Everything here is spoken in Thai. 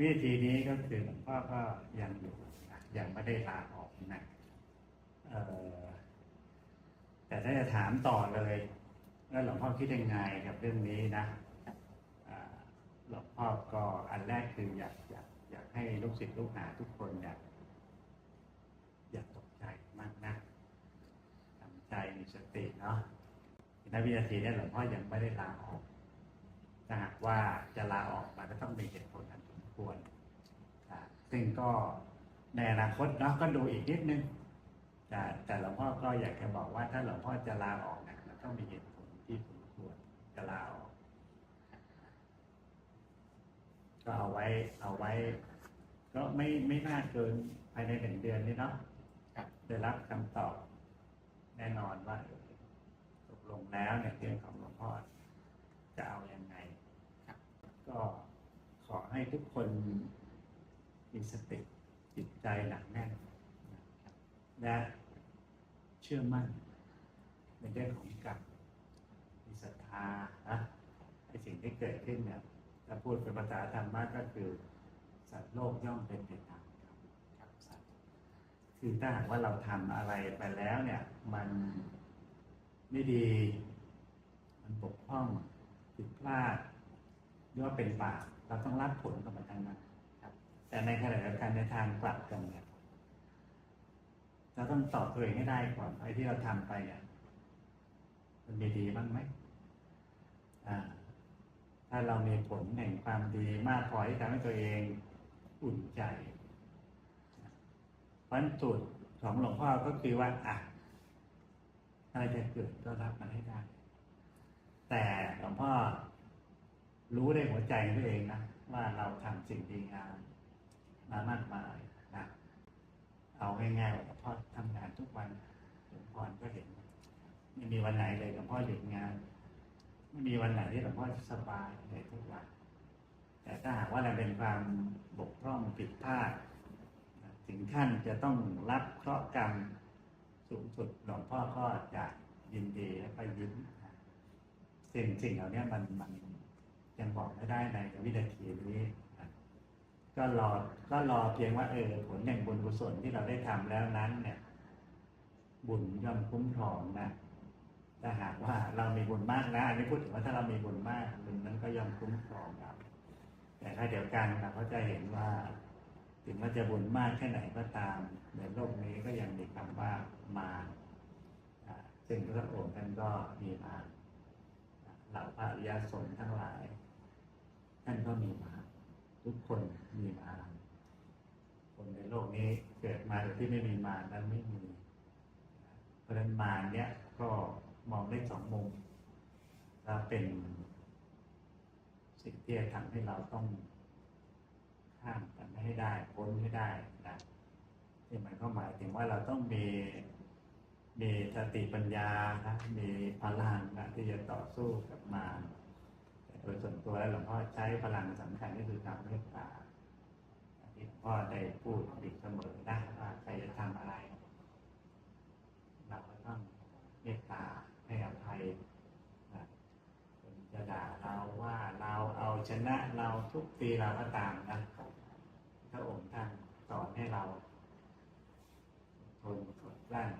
วิธีนี้ก็คือหลวงพ่อก็ยังอยู่นะยังไม่ได้ลาออกนะแต่ถ้าจะถามต่อเลยว่าหลวงพ่อคิดยังไงกับเรื่องนี้นะหลวงพ่อก็อันแรกคืออยากอยากอยากให้ลูกศิษย์ลูกหาทุกคนอยากอย่าตกใจมากนะทำใจมีสติเนาะในวินาทีนี้หลวงพ่อยังไม่ได้ลาออกถ้าหากว่าจะลาออกมันก็ต้องมีเหตุผลอันสมควรอ่า ซึ่งก็ในอนาคตเนาะก็ดูอีกนิดนึงแต่แต่หลวงพ่อก็อยากจะบอกว่าถ้าหลวงพ่อจะลาออกเนี่ยมันต้องมีเหตุผลที่สมควรจะลาออกก็เอาไว้เอาไว้ ก็ไม่ไม่น่าเกินภายในหนึ่งเดือนนี้เนาะครับได้รับคำตอบแน่นอนว่าเออตกลงแล้วเนี่ยเรื่องของหลวงพ่อจะเอาอยัางไงครับก็ขอให้ทุกคน มีสติจิตใจหนักแน่นและเชื่อมั่นในเรื่องของกรรมมีศรัทธานะไอ้สิ่งที่เกิดขึ้นเนี่ยถ้าพูดเป็นภาษาธรรมะก็คือ สัตว์โลกย่อมเป็นไปตามกรรมครับสัตว์คือถ้าหากว่าเราทำอะไรไปแล้วเนี่ย มันไม่ดี มันบกพร่องผิดพลาดหรือว่าเป็นบาปเราต้องรับผลกับมันทั้งนั้น แต่ในขณะเดียวกันในทางกลับกันเนี่ยเราต้องตอบตัวเองให้ได้ก่อนไอ้ที่เราทำไปเนี่ยมันมีดีบ้างไหมอ่า ถ้าเรามีผลแห่งความดีมากพอที่ทำให้ตัวเองอุ่นใจเพราะฉะนั้นจุดของหลวงพ่อก็คือว่าอะอะไรจะเกิดก็รับมันให้ได้ แต่หลวงพ่อรู้ในหัวใจตัวเองนะว่าเราทำสิ่งดีงาม มามากมายนะเอาง่ายๆว่าหลวงพ่อทำงานทุกวันหลวงพ่อก็เห็นไม่มีวันไหนเลยหลวงพ่อหยุดงานไม่มีวันไหนที่หลวงพ่อสบายในทุกวัน แต่ถ้าหากว่าเราเป็นความบกพร่องผิดพลาดถึงขั้นจะต้องรับเคราะห์กรรมสูงสุดหลวงพ่อก็จะยินดีและก็ยิ้มสิ่งสิ่งเหล่านี้มันมันยังบอกไม่ได้ในวินาทีนี้ ก็รอก็รอเพียงว่าเออผลแห่งบุญกุศลที่เราได้ทำแล้วนั้น เนี่ย บุญย่อมคุ้มครองนะถ้าหากว่าเรามีบุญมากนะอันนี้พูดถึงว่าถ้าเรามีบุญมากบุญนั้นก็ย่อมคุ้มครองเราแต่ถ้าเดียวกันเราก็จะเห็นว่า ถึงว่าจะบุญมากแค่ไหนก็ตาม ในโลกนี้ก็ยังมีคำว่ามาซึ่งพระองค์ท่านก็มีมาเหล่าพระอริยสงฆ์ทั้งหลายท่านก็มีมา ทุกคนมีมารคนในโลกนี้เกิดมาโดยที่ไม่มีมารนั้นไม่มี เพราะฉะนั้นมารเนี่ยก็มองได้สองมุมถ้าเป็นสิ่งที่ทำให้เราต้องข้ามกันให้ได้พ้นให้ได้นะที่มันก็หมายถึงว่าเราต้องมีมีสติปัญญานะมีพลังนะที่จะต่อสู้กับมาร ดยส่วนตัวแล้วหลวงพ่อใช้พลังสำคัญก็คือความเมตตาที่หลวงพ่อได้พูดอยู่เสมอนะว่าใครจะทำอะไรเราก็ต้องเมตตาให้อภัยคนจะด่าเราว่าเราเอาชนะเราทุกปีเราก็ตามนะพระองค์ท่านสอนให้เราทนอดกลั้น